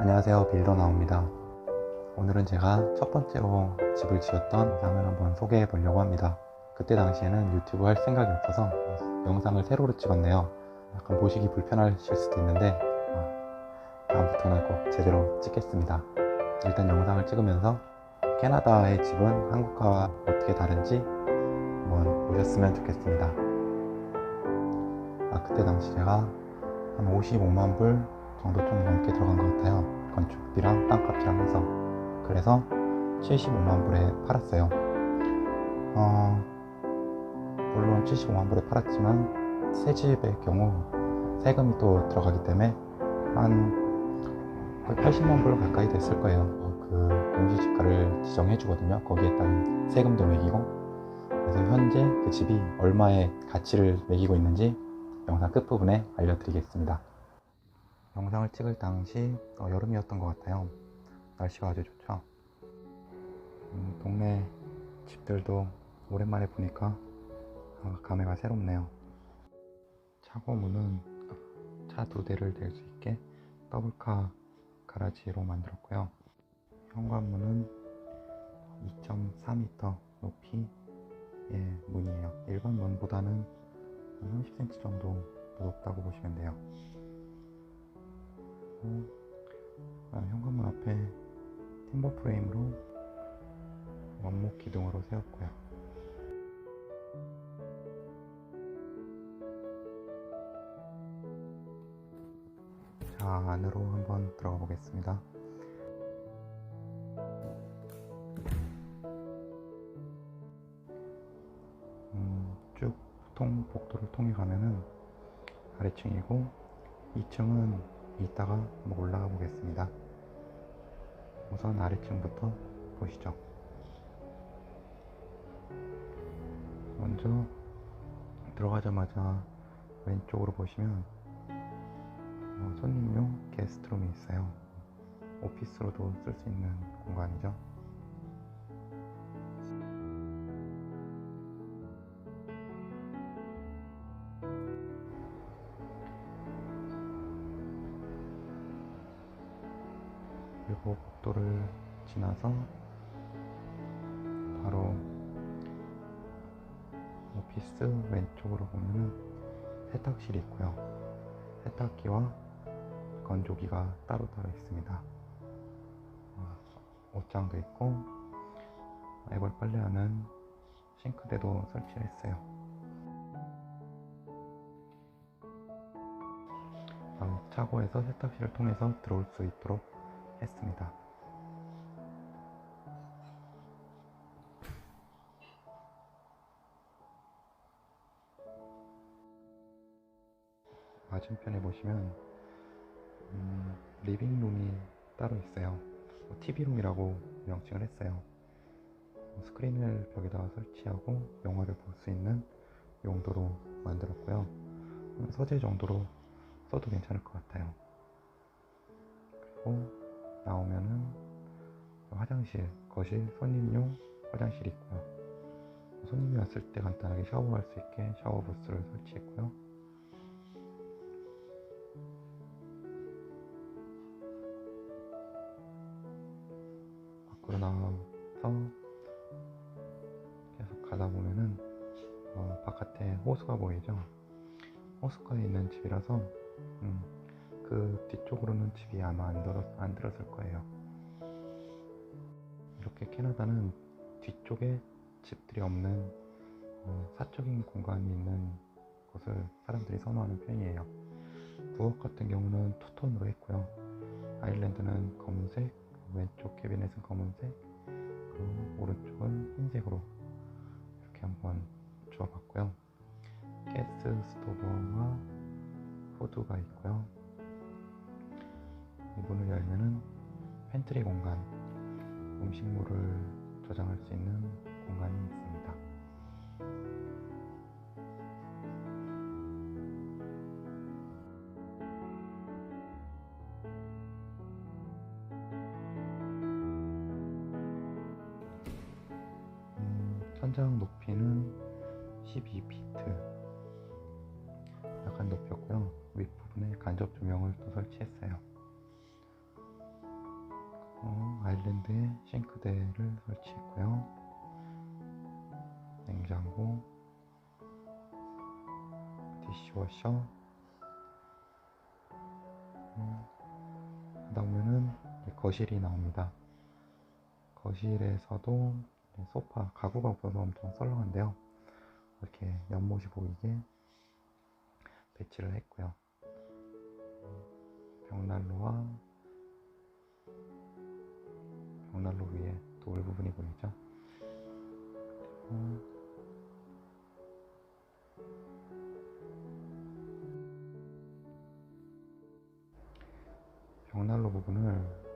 안녕하세요. 빌더 나옵니다. 오늘은 제가 첫 번째로 집을 지었던 영상을 한번 소개해 보려고 합니다. 그때 당시에는 유튜브 할 생각이 없어서 영상을 세로로 찍었네요. 약간 보시기 불편하실 수도 있는데 어, 다음부터는 꼭 제대로 찍겠습니다. 일단 영상을 찍으면서 캐나다의 집은 한국과 어떻게 다른지 한번 보셨으면 좋겠습니다. 아, 그때 당시 제가 한 55만 불 정도 좀 넘게 들어간 것 같아요. 건축비랑 땅값이랑 해서. 그래서 75만 불에 팔았어요. 어, 물론 75만 불에 팔았지만 새 집의 경우 세금이 또 들어가기 때문에 한 거의 80만 불 가까이 됐을 거예요. 어, 그 공시지가를 지정해 주거든요. 거기에 따른 세금도 매기고. 그래서 현재 그 집이 얼마의 가치를 매기고 있는지 영상 끝부분에 알려드리겠습니다. 영상을 찍을 당시 어, 여름이었던 것 같아요. 날씨가 아주 좋죠. 음, 동네 집들도 오랜만에 보니까 어, 감회가 새롭네요. 차고 문은 차 두 대를 댈 수 있게 더블카 가라지로 만들었고요. 현관문은 2.4m 높이의 문이에요. 일반 문보다는 한 30cm 정도 더 높다고 보시면 돼요. 그리고 아, 현관문 앞에 팀버 프레임으로 원목 기둥으로 세웠고요. 자, 안으로 한번 들어가 보겠습니다. 음, 쭉 보통 복도를 통해 가면은 아래층이고 2층은 이따가 한번 올라가 보겠습니다. 우선 아래층부터 보시죠. 먼저 들어가자마자 왼쪽으로 보시면 어, 손님용 게스트룸이 있어요. 오피스로도 쓸 수 있는 공간이죠. 복도를 지나서 바로 오피스 왼쪽으로 보면은 세탁실이 있고요. 세탁기와 건조기가 따로따로 있습니다. 어, 옷장도 있고 애벌 빨래하는 싱크대도 설치를 했어요. 방 차고에서 세탁실을 통해서 들어올 수 있도록 했습니다. 맞은편에 보시면 음, 리빙룸이 따로 있어요. 뭐 TV룸이라고 명칭을 했어요. 뭐 스크린을 벽에다가 설치하고 영화를 볼 수 있는 용도로 만들었고요. 서재 정도로 써도 괜찮을 것 같아요. 그리고 나오면은 화장실, 거실, 손님용 화장실이 있고요. 손님이 왔을 때 간단하게 샤워할 수 있게 샤워 부스를 설치했고요. 밖으로 나와서 계속 가다 보면은 어, 바깥에 호수가 보이죠. 호수가에 있는 집이라서 음, 그 뒤쪽으로는 집이 아마 안, 들었, 안 들었을 거예요. 이렇게 캐나다는 뒤쪽에 집들이 없는 어, 사적인 공간이 있는 곳을 사람들이 선호하는 편이에요. 부엌 같은 경우는 투톤으로 했고요. 아일랜드는 검은색, 왼쪽 캐비넷은 검은색, 그리고 오른쪽은 흰색으로 이렇게 한번 주어봤고요. 가스 스토브와 후드가 있고요. 이 문을 열면은 팬트리 공간, 음식물을 저장할 수 있는 공간이 있습니다. 천장 높이는 12피트. 약간 높였고요. 윗부분에 간접 조명을 또 설치했어요. 어, 아일랜드에 싱크대를 설치했고요. 냉장고, 디시워셔, 음, 하다 보면은 이제 거실이 나옵니다. 거실에서도 소파, 가구가 없어서 엄청 썰렁한데요. 이렇게 연못이 보이게 배치를 했고요. 벽난로와 벽난로 위에 돌 부분이 보이죠? 그리고 벽난로 부분을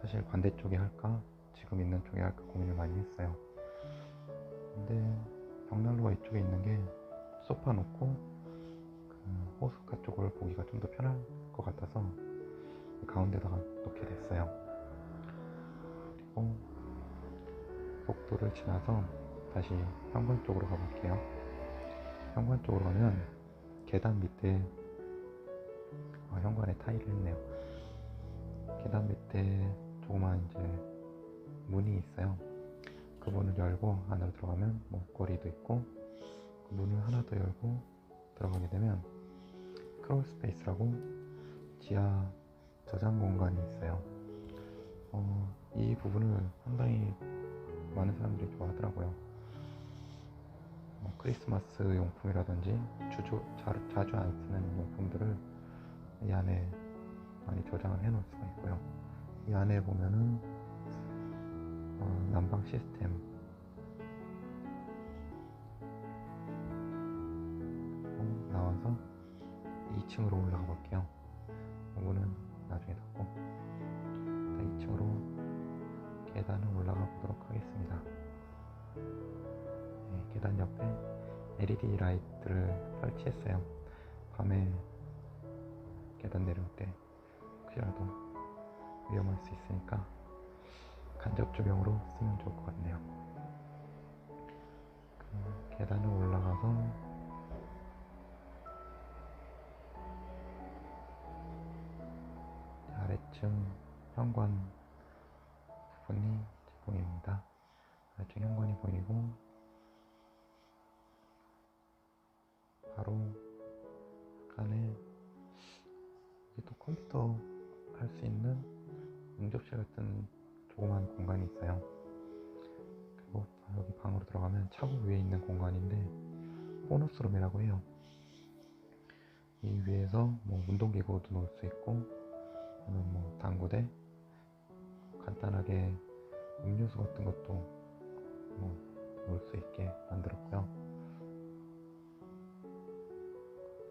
사실 반대쪽에 할까 지금 있는 쪽에 할까 고민을 많이 했어요. 근데 벽난로가 이쪽에 있는 게 소파 놓고 그 호숫가 쪽을 보기가 좀 더 편할 것 같아서 가운데다가 놓게 됐어요. 그리고 복도를 지나서 다시 현관 쪽으로 가볼게요. 현관 쪽으로 가면 계단 밑에 아, 현관에 타일을 했네요. 계단 밑에 조그만 이제 문이 있어요. 그 문을 열고 안으로 들어가면 목걸이도 있고 그 문을 하나 더 열고 들어가게 되면 크롤 스페이스라고 지하 저장 공간이 있어요. 어, 이 부분을 상당히 많은 사람들이 좋아하더라고요. 어, 크리스마스 용품이라든지 주조, 자, 자주 안 쓰는 용품들을 이 안에 많이 저장을 해 놓을 수가 있고요. 이 안에 보면은 어, 난방 시스템 어, 나와서 2층으로 올라가 볼게요. 문은 나중에 닫고 일단 2층으로 계단을 올라가 보도록 하겠습니다. 네, 계단 옆에 LED 라이트를 설치했어요. 밤에 계단 내려올 때 혹시라도 위험할 수 있으니까 간접 조명으로 쓰면 좋을 것 같네요. 그 계단을 올라가서 아래층 현관 부분이 보입니다. 아래층 현관이 보이고 바로 약간의 또 컴퓨터 할 수 있는 응접실 같은 공간이 있어요. 그리고 여기 방으로 들어가면 차고 위에 있는 공간인데 보너스룸이라고 해요. 이 위에서 뭐 운동기구도 놓을 수 있고 아니면 뭐 당구대 간단하게 음료수 같은 것도 뭐 놓을 수 있게 만들었고요.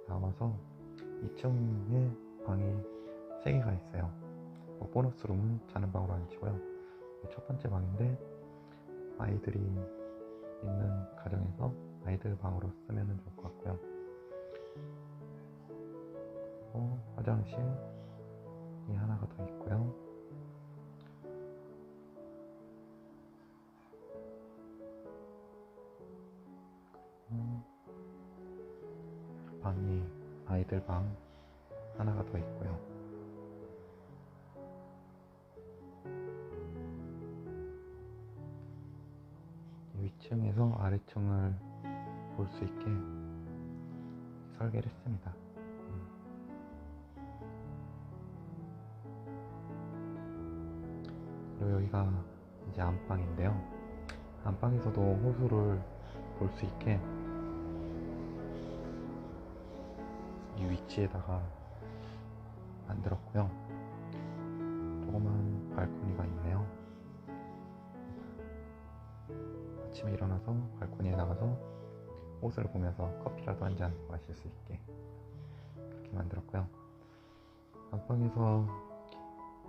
나와서 2층에 방이 3개가 있어요. 뭐 보너스 룸은 자는 방으로 안 치고요. 첫 번째 방인데 아이들이 있는 가정에서 아이들 방으로 쓰면 좋을 것 같고요. 그리고 화장실이 하나가 더 있고요. 방이 아이들 방 하나가 더 있고요. 아래층을 볼 수 있게 설계를 했습니다. 음. 그리고 여기가 이제 안방인데요. 안방에서도 호수를 볼 수 있게 이 위치에다가 만들었고요. 조그만 발코니 아침에 일어나서 발코니에 나가서 옷을 보면서 커피라도 한 잔 마실 수 있게 그렇게 만들었고요. 안방에서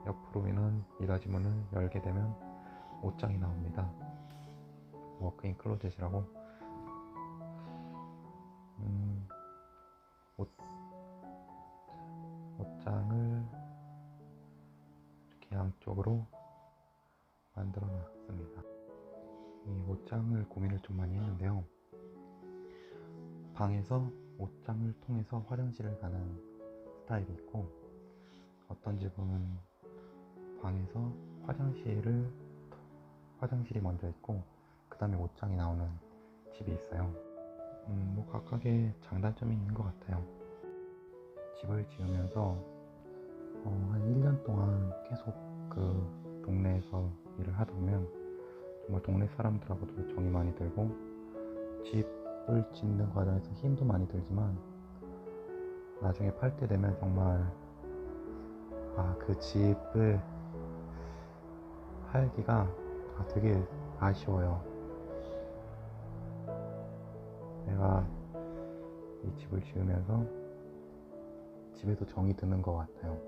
옆으로 있는 이가지 문을 열게 되면 옷장이 나옵니다. 워크인 클로젯이라고 음, 옷, 옷장을 이렇게 양쪽으로 만들어 놨습니다. 이 옷장을 고민을 좀 많이 했는데요. 방에서 옷장을 통해서 화장실을 가는 스타일이 있고 어떤 집은 방에서 화장실을 화장실이 먼저 있고 그 다음에 옷장이 나오는 집이 있어요. 음, 뭐 각각의 장단점이 있는 것 같아요. 집을 지으면서 어, 한 1년 동안 계속 그 동네에서 일을 하다 보면 정말 동네 사람들하고도 정이 많이 들고 집을 짓는 과정에서 힘도 많이 들지만 나중에 팔 때 되면 정말 아 그 집을 팔기가 아, 되게 아쉬워요. 내가 이 집을 지으면서 집에도 정이 드는 것 같아요.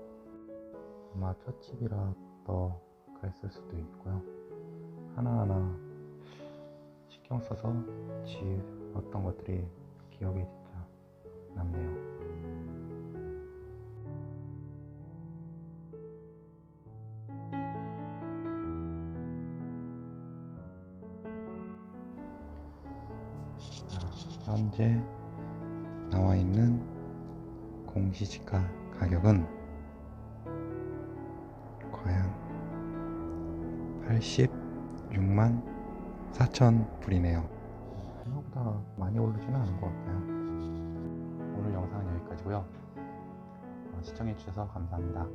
아마 첫 집이라 더 그랬을 수도 있고요. 하나하나 신경 써서 지었던 것들이 기억에 진짜 남네요. 자, 현재 나와 있는 공시지가 가격은 과연 86만 4천 불이네요. 생각보다 많이 오르지는 않은 것 같아요. 오늘 영상은 여기까지고요. 어, 시청해주셔서 감사합니다.